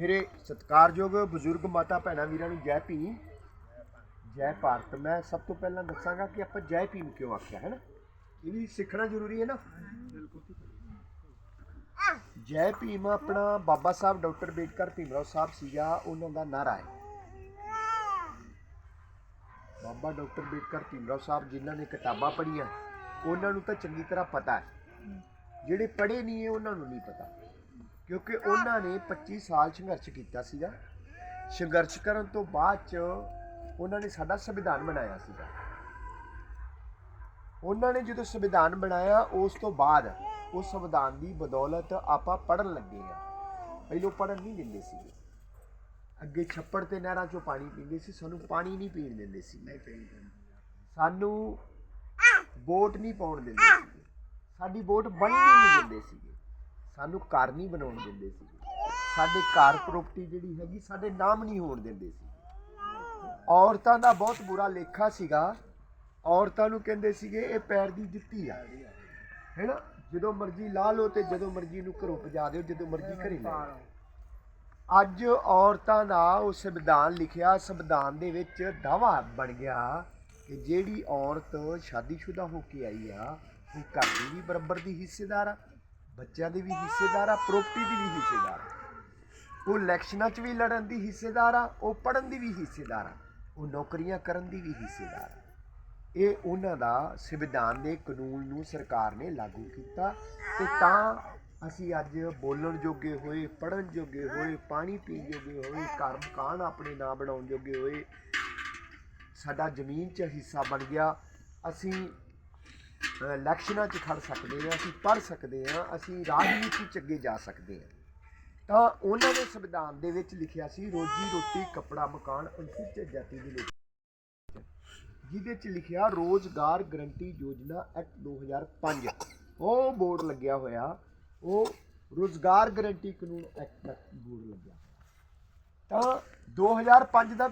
ਮੇਰੇ ਸਤਿਕਾਰਯੋਗ ਬਜ਼ੁਰਗ ਮਾਤਾ ਭੈਣਾਂ ਵੀਰਾਂ ਨੂੰ ਜੈ ਭੀਮ। ਜੈ ਭਾਰਤ। ਮੈਂ ਸਭ ਤੋਂ ਪਹਿਲਾਂ ਦੱਸਾਂਗਾ ਕਿ ਆਪਾਂ ਜੈ ਭੀਮ ਕਿਉਂ ਆਖਿਆ, ਹੈ ਨਾ? ਇਹ ਵੀ ਸਿੱਖਣਾ ਜ਼ਰੂਰੀ ਹੈ ਨਾ? ਜੈ ਭੀਮ ਆਪਣਾ ਬਾਬਾ ਸਾਹਿਬ ਡਾਕਟਰ ਬੇਟਕਰ ਭੀਮਰਾਓ ਸਾਹਿਬ ਸੀਗਾ, ਉਹਨਾਂ ਦਾ ਨਾਰਾ ਹੈ। ਬਾਬਾ ਡਾਕਟਰ ਬੇਟਕਰ ਭੀਮਰਾਓ ਸਾਹਿਬ ਜਿਨ੍ਹਾਂ ਨੇ ਕਿਤਾਬਾਂ ਪੜ੍ਹੀਆਂ, ਉਹਨਾਂ ਨੂੰ ਤਾਂ ਚੰਗੀ ਤਰ੍ਹਾਂ ਪਤਾ ਹੈ। ਜਿਹੜੇ ਪੜ੍ਹੇ ਨਹੀਂ ਹੈ, ਉਹਨਾਂ ਨੂੰ ਨਹੀਂ ਪਤਾ। ਕਿਉਂਕਿ ਉਹਨਾਂ ਨੇ 25 ਸਾਲ ਸੰਘਰਸ਼ ਕੀਤਾ ਸੀਗਾ। ਸੰਘਰਸ਼ ਕਰਨ ਤੋਂ ਬਾਅਦ ਚ ਉਹਨਾਂ ਨੇ ਸਾਡਾ ਸੰਵਿਧਾਨ ਬਣਾਇਆ ਸੀਗਾ। ਉਹਨਾਂ ਨੇ ਜਦੋਂ ਸੰਵਿਧਾਨ ਬਣਾਇਆ ਉਸ ਤੋਂ ਬਾਅਦ ਉਸ ਸੰਵਿਧਾਨ ਦੀ ਬਦੌਲਤ ਆਪਾਂ ਪੜਨ ਲੱਗੇ ਆ ਪਹਿਲੋਂ ਪੜਨ ਨਹੀਂ ਦਿੰਦੇ ਸੀਗੇ। ਅੱਗੇ ਛੱਪੜ ਤੇ ਨਹਿਰਾਂ ਚੋਂ ਪਾਣੀ ਪੀਂਦੇ ਸੀ ਸਾਨੂੰ ਪਾਣੀ ਨਹੀਂ ਪੀਣ ਦਿੰਦੇ ਸੀ। ਸਾਨੂੰ ਵੋਟ ਨਹੀਂ ਪਾਉਣ ਦਿੰਦੇ ਸੀਗੇ। ਸਾਡੀ ਵੋਟ ਬਣਨੀ ਨਹੀਂ ਦਿੰਦੇ ਸੀਗੇ। ਸਾਨੂੰ ਘਰ ਨਹੀਂ ਬਣਾਉਣ ਦਿੰਦੇ ਸੀਗੇ ਸਾਡੇ ਘਰ ਪ੍ਰਾਪਰਟੀ ਜਿਹੜੀ ਹੈਗੀ, ਸਾਡੇ ਨਾਮ ਨਹੀਂ ਹੋਣ ਦਿੰਦੇ ਸੀ। ਔਰਤਾਂ ਦਾ ਬਹੁਤ ਬੁਰਾ ਲੇਖਾ ਸੀਗਾ। ਔਰਤਾਂ ਨੂੰ ਕਹਿੰਦੇ ਸੀਗੇ, ਇਹ ਪੈਰ ਦੀ ਜੁੱਤੀ ਆ। ਹੈਨਾ? ਜਦੋਂ ਮਰਜ਼ੀ ਲਾ ਲਓ ਤੇ ਜਦੋਂ ਮਰਜ਼ੀ ਨੂੰ ਘਰੋਂ ਭਜਾ ਦਿਓ, ਜਦੋਂ ਮਰਜ਼ੀ ਘਰੇ ਲੈ ਅੱਜ ਔਰਤਾਂ ਦਾ ਉਹ ਸੰਵਿਧਾਨ ਲਿਖਿਆ, ਸੰਵਿਧਾਨ ਦੇ ਵਿੱਚ ਦਾਵਾ ਬਣ ਗਿਆ ਕਿ ਜਿਹੜੀ ਔਰਤ ਸ਼ਾਦੀशुदा ਹੋ ਕੇ ਆਈ ਆ, ਉਹ ਘਰ ਦੀ ਵੀ ਬਰਾਬਰ ਦੀ ਹਿੱਸੇਦਾਰ ਆ। ਬੱਚਿਆਂ ਦੀ ਵੀ ਹਿੱਸੇਦਾਰ ਆ ਪ੍ਰਾਪਰਟੀ ਦੀ ਵੀ ਹਿੱਸੇਦਾਰ ਆ। ਉਹ ਇਲੈਕਸ਼ਨਾਂ 'ਚ ਵੀ ਲੜਨ ਦੀ ਹਿੱਸੇਦਾਰ ਆ, ਉਹ ਪੜਨ ਦੀ ਵੀ ਹਿੱਸੇਦਾਰ ਆ, ਉਹ ਨੌਕਰੀਆਂ ਕਰਨ ਦੀ ਵੀ ਹਿੱਸੇਦਾਰ ਆ। ਇਹ ਉਹਨਾਂ ਦਾ ਸੰਵਿਧਾਨ ਦੇ ਕਾਨੂੰਨ ਨੂੰ ਸਰਕਾਰ ਨੇ ਲਾਗੂ ਕੀਤਾ ਤੇ ਤਾਂ ਅਸੀਂ ਅੱਜ ਬੋਲਣ ਜੋਗੇ ਹੋਏ ਪੜਨ ਜੋਗੇ ਹੋਏ, ਪਾਣੀ ਪੀਣ ਜੋਗੇ ਹੋਏ, ਘਰ ਮਕਾਨ ਆਪਣੇ ਨਾਂ ਬਣਾਉਣ ਜੋਗੇ ਹੋਏ, ਸਾਡਾ ਜ਼ਮੀਨ 'ਚ ਹਿੱਸਾ ਬਣ ਗਿਆ। ਅਸੀਂ ਇਲੈਕਸ਼ਨਾਂ 'ਚ ਖੜ ਸਕਦੇ ਹਾਂ, ਅਸੀਂ ਪੜ ਸਕਦੇ ਹਾਂ, ਅਸੀਂ ਰਾਜਨੀਤੀ 'ਚ ਅੱਗੇ ਜਾ ਸਕਦੇ ਹਾਂ। ਤਾਂ ਉਹਨਾਂ ਨੇ ਸੰਵਿਧਾਨ ਦੇ ਵਿੱਚ ਲਿਖਿਆ ਸੀ, ਰੋਜੀ ਰੋਟੀ, ਕੱਪੜਾ, ਮਕਾਨ ਅਨੁਸੂਚਿਤ ਜਾਤੀ ਦੇ ਲੋਕ। ਜਿਹਦੇ 'ਚ ਲਿਖਿਆ, ਰੋਜ਼ਗਾਰ ਗਰੰਟੀ ਯੋਜਨਾ ਐਕਟ 2005 ਉਹ ਬੋਰਡ ਲੱਗਿਆ ਹੋਇਆ, ਉਹ ਰੋਜ਼ਗਾਰ ਗਰੰਟੀ ਕਾਨੂੰਨ ਐਕਟ ਦਾ ਬੋਰਡ ਲੱਗਿਆ ਤਾਂ 2005 ਦਾ